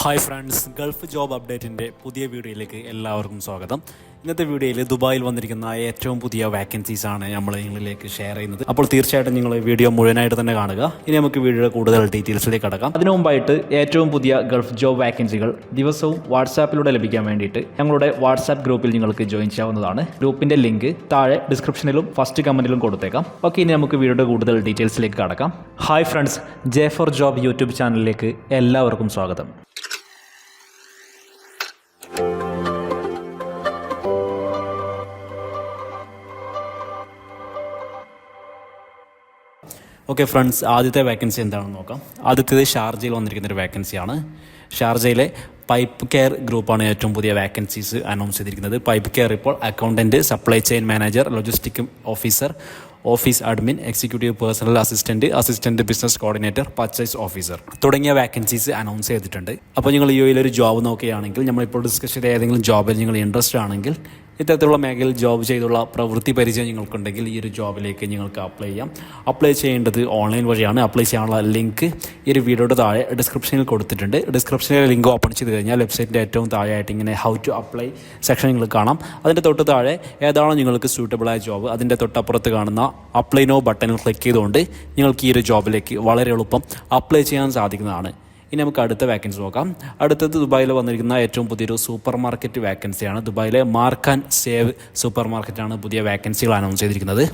Hi friends gulf job അപ്ഡേറ്റിന്റെ പുതിയ വീഡിയോയിലേക്ക് എല്ലാവർക്കും സ്വാഗതം. ഇന്നത്തെ വീഡിയോയിൽ ദുബായിൽ വന്നിരിക്കുന്ന ഏറ്റവും പുതിയ വാക്കൻസീസ് ആണ് നമ്മൾ നിങ്ങളിലേക്ക് ഷെയർ ചെയ്യുന്നത്. അപ്പോൾ തീർച്ചയായിട്ടും നിങ്ങൾ വീഡിയോ മുഴുവനായിട്ട് തന്നെ കാണുക. ഇനി നമുക്ക് വീഡിയോയുടെ കൂടുതൽ ഡീറ്റെയിൽസിലേക്ക് കടക്കാം. അതിനു മുമ്പായിട്ട് ഏറ്റവും പുതിയ ഗൾഫ് ജോബ് വാക്കൻസികൾ ദിവസവും വാട്സാപ്പിലൂടെ ലഭിക്കാൻ വേണ്ടിയിട്ട് ഞങ്ങളുടെ വാട്സാപ്പ് ഗ്രൂപ്പിൽ നിങ്ങൾക്ക് ജോയിൻ ചെയ്യാവുന്നതാണ്. ഗ്രൂപ്പിന്റെ ലിങ്ക് താഴെ ഡിസ്ക്രിപ്ഷനിലും ഫസ്റ്റ് കമന്റിലും കൊടുത്തേക്കാം. ഓക്കെ ഇനി നമുക്ക് വീഡിയോയുടെ കൂടുതൽ ഡീറ്റെയിൽസിലേക്ക് കടക്കാം. Hi friends J four job YouTube ചാനലിലേക്ക് എല്ലാവർക്കും സ്വാഗതം. ഓക്കെ ഫ്രണ്ട്സ് ആദ്യത്തെ വേക്കൻസി എന്താണെന്ന് നോക്കാം. ആദ്യത്തേത് ഷാർജയിൽ വന്നിരിക്കുന്ന ഒരു വേക്കൻസിയാണ് ഷാർജയിലെ പൈപ്പ് കെയർ ഗ്രൂപ്പാണ് ഏറ്റവും പുതിയ വേക്കൻസീസ് അനൗൺസ് ചെയ്തിരിക്കുന്നത്. പൈപ്പ് കെയർ ഇപ്പോൾ accountant supply chain manager logistic officer office admin executive personal assistant assistant business coordinator purchase officer തുടങ്ങിയ വേക്കൻസീസ് അനൗൺസ് ചെയ്തിട്ടുണ്ട്. അപ്പോൾ നിങ്ങൾ യു ഒരു ജോബ് നോക്കുകയാണെങ്കിൽ നമ്മളിപ്പോൾ ഡിസ്കസ് ചെയ്ത ഏതെങ്കിലും ജോബിൽ നിങ്ങൾ ഇൻട്രസ്റ്റ് ആണെങ്കിൽ ഇത്തരത്തിലുള്ള മേഖലയിൽ ജോബ് ചെയ്തുള്ള പ്രവൃത്തി പരിചയം നിങ്ങൾക്കുണ്ടെങ്കിൽ ഈ ഒരു ജോബിലേക്ക് നിങ്ങൾക്ക് അപ്ലൈ ചെയ്യാം. അപ്ലൈ ചെയ്യേണ്ടത് ഓൺലൈൻ വഴിയാണ്. അപ്ലൈ ചെയ്യാനുള്ള ലിങ്ക് ഈ ഒരു വീഡിയോയുടെ താഴെ ഡിസ്ക്രിപ്ഷനിൽ കൊടുത്തിട്ടുണ്ട്. ഡിസ്ക്രിപ്ഷനിലെ ലിങ്ക് ഓപ്പൺ ചെയ്ത് കഴിഞ്ഞാൽ വെബ്സൈറ്റിന്റെ ഏറ്റവും താഴെയായിട്ട് ഇങ്ങനെ ഹൗ ടു അപ്ലൈ സെക്ഷൻ നിങ്ങൾ കാണാം. അതിന്റെ തൊട്ട് താഴെ ഏതാണോ നിങ്ങൾക്ക് സൂട്ടബിളായ ജോബ് അതിന്റെ തൊട്ടപ്പുറത്ത് കാണുന്ന അപ്ലൈ നോ ബട്ടണിൽ ക്ലിക്ക് ചെയ്തുകൊണ്ട് നിങ്ങൾക്ക് ഈ ഒരു ജോബിലേക്ക് വളരെ എളുപ്പം അപ്ലൈ ചെയ്യാൻ സാധിക്കുന്നതാണ്. ഇനി നമുക്ക് അടുത്ത വേക്കൻസി നോക്കാം. അടുത്തത് ദുബായിൽ വന്നിരിക്കുന്ന ഏറ്റവും പുതിയൊരു സൂപ്പർ മാർക്കറ്റ് വേക്കൻസിയാണ് ദുബായിലെ മാർക്ക് ആൻഡ് സേവ് സൂപ്പർ മാർക്കറ്റാണ് പുതിയ വേക്കൻസികൾ അനൗൺസ് ചെയ്തിരിക്കുന്നത്.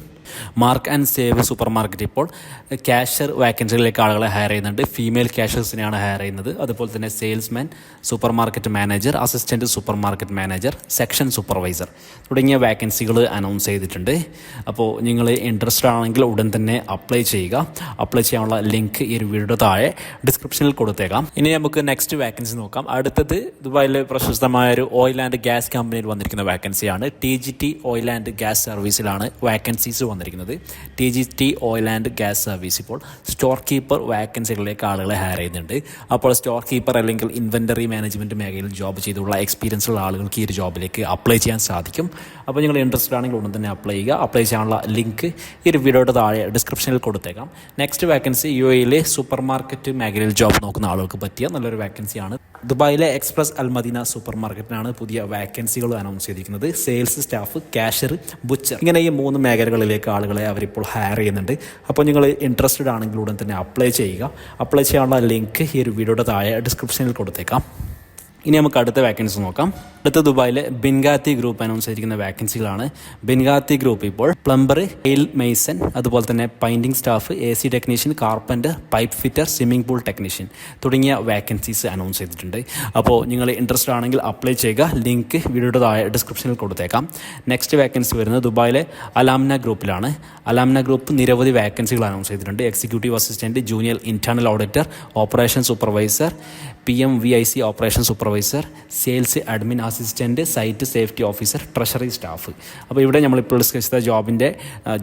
Mark and save super market ഇപ്പോൾ ക്യാഷർ വാക്കൻസികളിലേക്ക് ആളുകളെ ഹയർ ചെയ്യുന്നുണ്ട്. ഫീമെയിൽ ക്യാഷേഴ്സിനെയാണ് ഹയർ ചെയ്യുന്നത്. അതുപോലെ തന്നെ salesman super market manager assistant super market manager section supervisor തുടങ്ങിയ വാക്കൻസികൾ അനൗൺസ് ചെയ്തിട്ടുണ്ട്. അപ്പോൾ നിങ്ങൾ ഇൻട്രസ്റ്റഡ് ആണെങ്കിൽ ഉടൻ തന്നെ അപ്ലൈ ചെയ്യുക. അപ്ലൈ ചെയ്യാനുള്ള ലിങ്ക് ഈ ഒരു വീഡിയോ താഴെ ഡിസ്ക്രിപ്ഷനിൽ കൊടുത്തേക്കാം. ഇനി നമുക്ക് നെക്സ്റ്റ് വാക്കൻസി നോക്കാം. അടുത്തത് ദുബായിലെ പ്രശസ്തമായ ഒരു ഓയിൽ ആൻഡ് ഗ്യാസ് കമ്പനിയിൽ വന്നിരിക്കുന്ന വാക്കൻസിയാണ് T G T oil and gas സർവീസിലാണ് vacancies വന്നിരിക്കുന്നത്. T G T oil and gas service ഇപ്പോൾ സ്റ്റോർ കീപ്പർ വാക്കൻസികളിലേക്ക് ആളുകളെ ഹയർ ചെയ്യുന്നുണ്ട്. അപ്പോൾ സ്റ്റോർ കീപ്പർ അല്ലെങ്കിൽ ഇൻവെന്ററി മാനേജ്മെന്റ് മേഖലയിൽ ജോബ് ചെയ്തുള്ള എക്സ്പീരിയൻസ് ഉള്ള ആളുകൾക്ക് ഈ ഒരു ജോബിലേക്ക് അപ്ലൈ ചെയ്യാൻ സാധിക്കും. അപ്പോൾ നിങ്ങൾ ഇൻട്രസ്റ്റഡ് ആണെങ്കിൽ ഉടൻ തന്നെ അപ്ലൈ ചെയ്യുക. അപ്ലൈ ചെയ്യാനുള്ള ലിങ്ക് ഈ ഒരു വീഡിയോയുടെ താഴെ ഡിസ്ക്രിപ്ഷനിൽ കൊടുത്തേക്കാം. നെക്സ്റ്റ് വാക്കൻസി യു എയിലെ സൂപ്പർ മാർക്കറ്റ് മേഖലയിൽ ജോബ് നോക്കുന്ന ആളുകൾക്ക് പറ്റിയ നല്ലൊരു വേക്കൻസിയാണ് ദുബായിലെ എക്സ്പ്രസ് അൽമദീന സൂപ്പർ മാർക്കറ്റിനാണ് പുതിയ വാക്കൻസികൾ അനൗൺസ് ചെയ്തിരിക്കുന്നത്. സെയിൽസ് സ്റ്റാഫ് ക്യാഷർ ബുച്ചർ ഇങ്ങനെ ഈ മൂന്ന് മേഖലകളിലേക്ക് ആളുകളെ അവരിപ്പോൾ ഹയർ ചെയ്യുന്നുണ്ട്. അപ്പോൾ നിങ്ങൾ ഇൻട്രസ്റ്റഡ് ആണെങ്കിൽ ഉടൻ തന്നെ അപ്ലൈ ചെയ്യുക. അപ്ലൈ ചെയ്യാനുള്ള ലിങ്ക് ഈ ഒരു വീഡിയോയുടെ താഴെ ഡിസ്ക്രിപ്ഷനിൽ കൊടുത്തേക്കാം. ഇനി നമുക്ക് അടുത്ത വാക്കൻസി നോക്കാം. അടുത്ത ദുബായിലെ ബിൻഗാത്തി ഗ്രൂപ്പ് അനൗൺസ് ചെയ്തിരിക്കുന്ന വാക്കൻസികളാണ് ബിൻഗാത്തി ഗ്രൂപ്പ് ഇപ്പോൾ പ്ലംബർ എയിൽ മെയ്സൺ അതുപോലെ തന്നെ painting staff A C technician carpenter pipe fitter swimming pool technician തുടങ്ങിയ വാക്കൻസീസ് അനൗൺസ് ചെയ്തിട്ടുണ്ട്. അപ്പോൾ നിങ്ങൾ ഇൻട്രസ്റ്റ് ആണെങ്കിൽ അപ്ലൈ ചെയ്യുക. ലിങ്ക് വീഡിയോയുടെ താഴെ ഡിസ്ക്രിപ്ഷനിൽ കൊടുത്തേക്കാം. നെക്സ്റ്റ് വാക്കൻസി വരുന്നത് ദുബായിലെ അലാംന ഗ്രൂപ്പിലാണ്. അലാംന ഗ്രൂപ്പ് നിരവധി വാക്കൻസികൾ അനൗൺസ് ചെയ്തിട്ടുണ്ട്. Executive assistant junior internal auditor operation supervisor P M V I C operation supervisor sales admin assistant site safety officer treasury staff അപ്പോൾ ഇവിടെ നമ്മളിപ്പോൾ ഡിസ്കസ് ചെയ്ത ജോബിന്റെ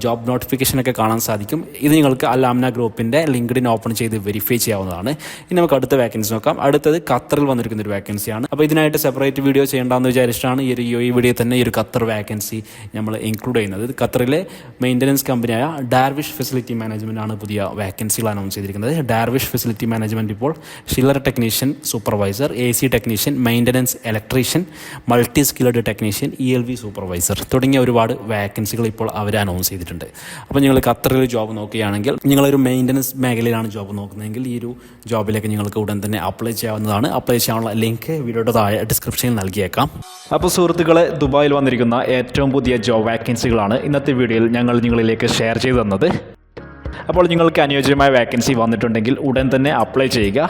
ജോബ് നോട്ടിഫിക്കേഷനൊക്കെ കാണാൻ സാധിക്കും. ഇത് നിങ്ങൾക്ക് അലാംന ഗ്രൂപ്പിന്റെ ലിങ്ക്ഡിൻ ഓപ്പൺ ചെയ്ത് വെരിഫൈ ചെയ്യാവുന്നതാണ്. ഇനി നമുക്ക് അടുത്ത വേക്കൻസി നോക്കാം. അടുത്തത് ഖത്തറിൽ വന്നിരിക്കുന്ന ഒരു വേക്കൻസിയാണ് അപ്പോൾ ഇതിനായിട്ട് സെപ്പറേറ്റ് വീഡിയോ ചെയ്യേണ്ടതെന്ന് വിചാരിച്ചിട്ടാണ് ഈ ഒരു യു ഈ വീഡിയോ തന്നെ ഈ ഒരു ഖത്തർ വേക്കൻസി നമ്മൾ ഇൻക്ലൂഡ് ചെയ്യുന്നത്. ഖത്തറിലെ മെയിന്റനൻസ് കമ്പനിയായ ഡാർവിഷ് ഫെസിലിറ്റി മാനേജ്മെന്റ് ആണ് പുതിയ വേക്കൻസികൾ അനൗൺസ് ചെയ്തിരിക്കുന്നത്. ഡാർവിഷ് ഫെസിലിറ്റി മാനേജ്മെന്റ് ഇപ്പോൾ chiller technician supervisor A C technician maintenance electrician multi skilled technician E L V supervisor തുടങ്ങിയ ഒരുപാട് വേക്കൻസികൾ ഇപ്പോൾ അവർ അനൗൺസ് ചെയ്തിട്ടുണ്ട്. അപ്പോൾ നിങ്ങൾ ഖത്തറിൽ ജോബ് നോക്കുകയാണെങ്കിൽ നിങ്ങളൊരു മെയിന്റനൻസ് മേഖലയിലാണ് ജോബ് നോക്കുന്നതെങ്കിൽ ഈ ഒരു ജോബിലേക്ക് നിങ്ങൾക്ക് ഉടൻ തന്നെ അപ്ലൈ ചെയ്യാവുന്നതാണ്. അപ്ലൈ ചെയ്യാനുള്ള ലിങ്ക് വീഡിയോയുടെ താഴെ ഡിസ്ക്രിപ്ഷനിൽ നൽകിയേക്കാം. അപ്പോൾ സുഹൃത്തുക്കളെ ദുബായിൽ വന്നിരിക്കുന്ന ഏറ്റവും പുതിയ ജോബ് വാക്കൻസികളാണ് ഇന്നത്തെ വീഡിയോയിൽ ഞങ്ങൾ നിങ്ങളിലേക്ക് ഷെയർ ചെയ്തു തന്നത്. അപ്പോൾ നിങ്ങൾക്ക് അനുയോജ്യമായ വേക്കൻസി വന്നിട്ടുണ്ടെങ്കിൽ ഉടൻ തന്നെ അപ്ലൈ ചെയ്യുക.